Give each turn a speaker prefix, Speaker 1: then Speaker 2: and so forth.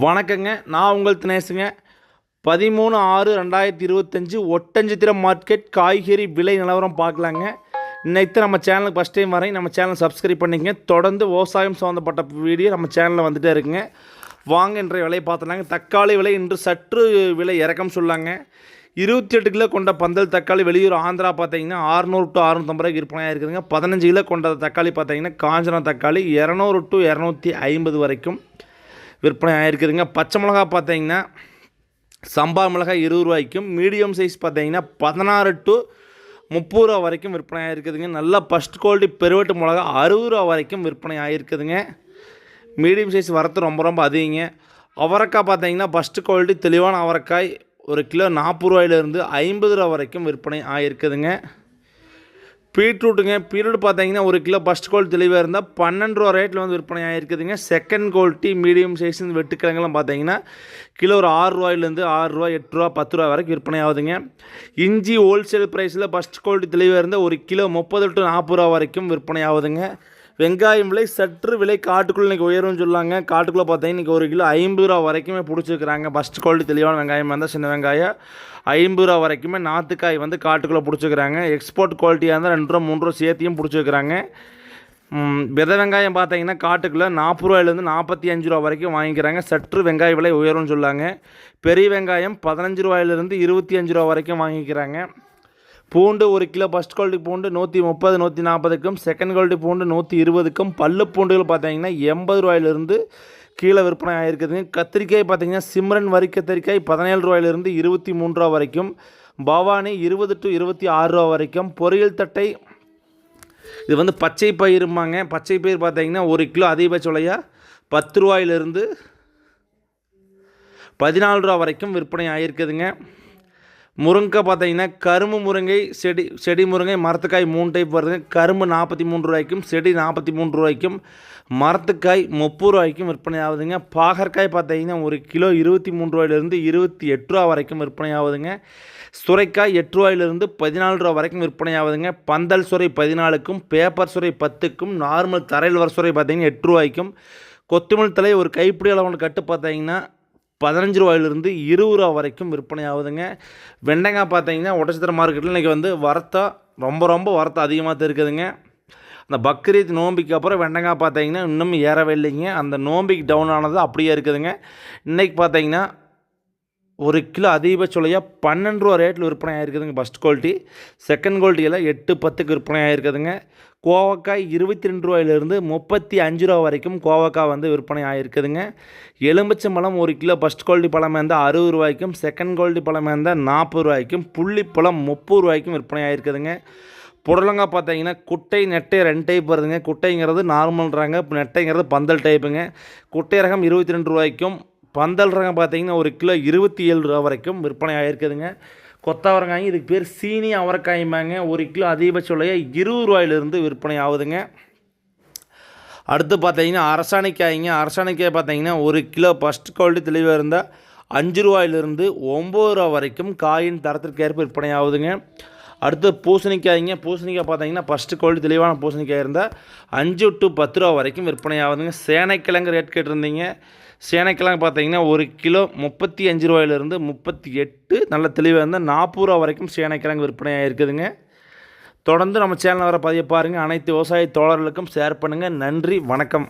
Speaker 1: வணக்கங்க. நான் உங்கள் தினேசுங்க. பதிமூணு ஆறு ரெண்டாயிரத்தி இருபத்தஞ்சி ஒட்டஞ்சித்திரம் மார்க்கெட் காய்கறி விலை நிலவரம் பார்க்கலாங்க. இன்னைக்கு நம்ம சேனலுக்கு ஃபஸ்ட் டைம் வரேன். நம்ம சேனல் சப்ஸ்கிரைப் பண்ணிக்கங்க. தொடர்ந்து விவசாயம் சம்மந்தப்பட்ட வீடியோ நம்ம சேனலில் வந்துகிட்டே இருக்குங்க. வாங்க இன்றைய விலையை பார்த்துலாங்க தக்காளி விலை இன்று சற்று விலை இறக்கம் சொல்லாங்க. இருபத்தி எட்டு கிலோ கொண்ட பந்தல் தக்காளி வெளியூர் ஆந்திரா பார்த்தீங்கன்னா அறுநூறு டு அறுநூத்தம்பது ரூபாய்க்கு விற்பனையாக இருக்குதுங்க. பதினஞ்சு கிலோ கொண்ட தக்காளி பார்த்தீங்கன்னா காஞ்சனா தக்காளி இரநூறு டு இரநூத்தி ஐம்பது வரைக்கும். விற்பனை ஆகிருக்குதுங்க பச்சை மிளகா பார்த்தீங்கன்னா சம்பா மிளகாய் இருபது ரூபாய்க்கும் மீடியம் சைஸ் பார்த்தீங்கன்னா பதினாறு டு முப்பது ரூபா வரைக்கும் விற்பனை ஆகிருக்குதுங்க நல்லா ஃபஸ்ட் குவாலிட்டி பெருவெட்டு மிளகா அறுபது ரூபா வரைக்கும் விற்பனை ஆகிருக்குதுங்க மீடியம் சைஸ் வரத்து ரொம்ப ரொம்ப அதிகங்க. அவரைக்காய் பார்த்தீங்கன்னா ஃபஸ்ட்டு குவாலிட்டி தெளிவான அவரைக்காய் ஒரு கிலோ நாற்பது ரூபாயிலிருந்து ஐம்பது ரூபா வரைக்கும் விற்பனை ஆகிருக்குதுங்க பீட்ரூட்டுங்க. பீரியட் பார்த்தீங்கன்னா ஒரு கிலோ ஃபஸ்ட் குவாலிட்டி தெளிவாக இருந்தால் பன்னெண்டு ரூபா ரேட்டில் வந்து விற்பனை ஆகிருக்குதுங்க செகண்ட் குவாலிட்டி மீடியம் சைஸ் வெட்டுக்கிழங்கெல்லாம் பார்த்தீங்கன்னா கிலோ ஒரு ஆறு ரூபாயிலேருந்து ஆறு ரூபா எட்டு ரூபா பத்து ரூபா வரைக்கும் விற்பனை ஆகுதுங்க. இஞ்சி ஹோல்சேல் ப்ரைஸில் ஃபஸ்ட் குவாலிட்டி தெளிவாக இருந்தால் ஒரு கிலோ முப்பது டு நாற்பது ரூபா வரைக்கும் விற்பனை ஆகுதுங்க. வெங்காயம் விலை சற்று விலை காட்டுக்குள்ளே இன்றைக்கி உயரும்னு சொல்லாங்க. காட்டுக்குள்ளே பார்த்தீங்கன்னா இன்றைக்கி ஒரு கிலோ ஐம்பது ரூபா வரைக்குமே பிடிச்சிருக்கிறாங்க. ஃபஸ்ட் குவாலிட்டி தெளிவான வெங்காயம் இருந்தால் சின்ன வெங்காயம். ஐம்பது ரூபா வரைக்குமே நாற்றுக்காய் வந்து காட்டுக்குள்ளே பிடிச்சிக்கிறாங்க எக்ஸ்போர்ட் குவாலிட்டியாக இருந்தால் ரெண்டு ரூபா மூணு ரூபா சேர்த்தியும் பிடிச்சிருக்கிறாங்க. ம், விதை வெங்காயம் பார்த்தீங்கன்னா காட்டுக்குள்ளே நாற்பது ரூபாயிலேருந்து நாற்பத்தி அஞ்சு ரூபா வரைக்கும் வாங்கிக்கிறாங்க. சற்று வெங்காய விலை உயரும்னு சொல்லாங்க. பெரிய வெங்காயம் பதினஞ்சு ரூபாயிலேருந்து இருபத்தி அஞ்சு ரூபா வரைக்கும் வாங்கிக்கிறாங்க. பூண்டு ஒரு கிலோ ஃபஸ்ட் குவாலிட்டி பூண்டு நூற்றி முப்பது நூற்றி நாற்பதுக்கும் செகண்ட் குவாலிட்டி பூண்டு நூற்றி இருபதுக்கும் பல்லு பூண்டுகள் பார்த்தீங்கன்னா எண்பது ரூபாயிலிருந்து கீழே விற்பனை ஆகிருக்குதுங்க கத்திரிக்காய் பார்த்தீங்கன்னா சிம்ரன் வரி கத்திரிக்காய் பதினேழு ரூபாயிலிருந்து இருபத்தி மூணு ரூபா வரைக்கும் பவானி இருபது டு இருபத்தி ஆறு ரூபா வரைக்கும் பொரியல் தட்டை. இது வந்து பச்சை பயிரும்பாங்க பச்சை பயிர் பார்த்தீங்கன்னா ஒரு கிலோ அதிகபட்ச விலையாக பத்து ரூபாயிலிருந்து பதினாலு ரூபா வரைக்கும் விற்பனை ஆகிருக்குதுங்க முருங்கை பார்த்தீங்கன்னா கரும்பு முருங்கை செடி செடி முருங்கை மரத்துக்காய் மூணு டைப் வருதுங்க கரும்பு நாற்பத்தி மூணு ரூபாய்க்கும் செடி நாற்பத்தி மூணு ரூபாய்க்கும் மரத்துக்காய் முப்பது ரூபாய்க்கும் விற்பனை ஆகுதுங்க. பாகற்காய் பார்த்தீங்கன்னா ஒரு கிலோ இருபத்தி மூணு ரூபாயிலிருந்து இருபத்தி எட்டு ரூபா வரைக்கும் விற்பனை ஆகுதுங்க. சுரைக்காய் எட்டு ரூபாயிலிருந்து பதினாலு ரூபா வரைக்கும் விற்பனை ஆகுதுங்க. பந்தல் சுரை பதினாலுக்கும் பேப்பர் சுரை பத்துக்கும் நார்மல் தரையில் வர சுரை பார்த்தீங்கன்னா எட்டு ரூபாய்க்கும். கொத்தமல்லி தலை ஒரு கைப்பிடி அளவு கட்டு பார்த்தீங்கன்னா பதினஞ்சு ரூபாயிலிருந்து இருபது ரூபா வரைக்கும் விற்பனை ஆகுதுங்க. வெண்டைக்காய் பார்த்தீங்கன்னா ஒட்டச்சத்திர மார்க்கெட்டில் இன்றைக்கி வந்து வரத்தா ரொம்ப ரொம்ப வரத்து அதிகமாக தான் இருக்குதுங்க அந்த பக்ரீத் நோம்பிக்கு அப்புறம் வெண்டைக்காய் பார்த்தீங்கன்னா இன்னும் ஏறவே இல்லைங்க. அந்த நோம்பிக்கு டவுன் ஆனது அப்படியே இருக்குதுங்க. இன்றைக்கி பார்த்தீங்கன்னா ஒரு கிலோ அதிகபட்ச விலையாக பன்னெண்டு ரூபா ரேட்டில் விற்பனை ஆகிருக்குதுங்க ஃபஸ்ட் குவாலிட்டி செகண்ட் குவாலிட்டியில் எட்டு பத்துக்கு விற்பனை ஆகிருக்குதுங்க கோவக்காய் இருபத்தி ரெண்டு ரூபாயிலிருந்து முப்பத்தி அஞ்சு ரூபா வரைக்கும் கோவக்காய் வந்து விற்பனை ஆகிருக்குதுங்க எலுமிச்சம்பழம் ஒரு கிலோ ஃபஸ்ட் குவாலிட்டி பழம் இருந்தால் அறுபது ரூபாய்க்கும் செகண்ட் குவாலிட்டி பழம் இருந்தால் நாற்பது ரூபாய்க்கும் புள்ளிப்பழம் முப்பது ரூபாய்க்கும் விற்பனை ஆகிருக்குதுங்க புடலங்காய் பார்த்தீங்கன்னா குட்டை நெட்டை ரெண்டு டைப் வருதுங்க. குட்டைங்கிறது நார்மல்றாங்க நெட்டைங்கிறது பந்தல் டைப்புங்க குட்டை ரகம் இருபத்தி ரெண்டு ரூபாய்க்கும் பந்தல் ரகம் பார்த்தீங்கன்னா ஒரு கிலோ இருபத்தி ஏழு ரூபா வரைக்கும் விற்பனை ஆகிருக்குதுங்க கொத்தவரங்காய் இதுக்கு பேர் சீனி அவரைக்காய்மாங்க ஒரு கிலோ அதிகபட்ச விலையாக இருபது ரூபாயிலிருந்து விற்பனை ஆகுதுங்க. அடுத்து பார்த்தீங்கன்னா அரசாணிக்காய்ங்க. அரசாணிக்காய் பார்த்தீங்கன்னா ஒரு கிலோ ஃபஸ்ட் குவாலிட்டி தெளிவாக இருந்தால் அஞ்சு ரூபாயிலிருந்து ஒம்பது ரூபா வரைக்கும் காயின் தரத்திற்கேற்ப விற்பனை ஆகுதுங்க. அடுத்து பூசணிக்காய்ங்க. பூசணிக்காய் பார்த்தீங்கன்னா ஃபஸ்ட்டு குவாலிட்டி தெளிவான பூசணிக்காய் இருந்தால் அஞ்சு டு பத்து ரூபா வரைக்கும் விற்பனை ஆகுதுங்க சேனைக்கிழங்கு ரேட் கேட்டிருந்தீங்க. சேனைக்கிழங்கு பார்த்தீங்கன்னா ஒரு கிலோ முப்பத்தி அஞ்சு ரூபாயிலிருந்து முப்பத்தி எட்டு நல்ல தெளிவாக இருந்தால் நாற்பது ரூபா வரைக்கும் சேனைக்கிழங்கு விற்பனையாக இருக்குதுங்க தொடர்ந்து நம்ம சேனலில் வர பதிய பாருங்கள் அனைத்து விவசாய தோழர்களுக்கும் ஷேர் பண்ணுங்கள் நன்றி வணக்கம்.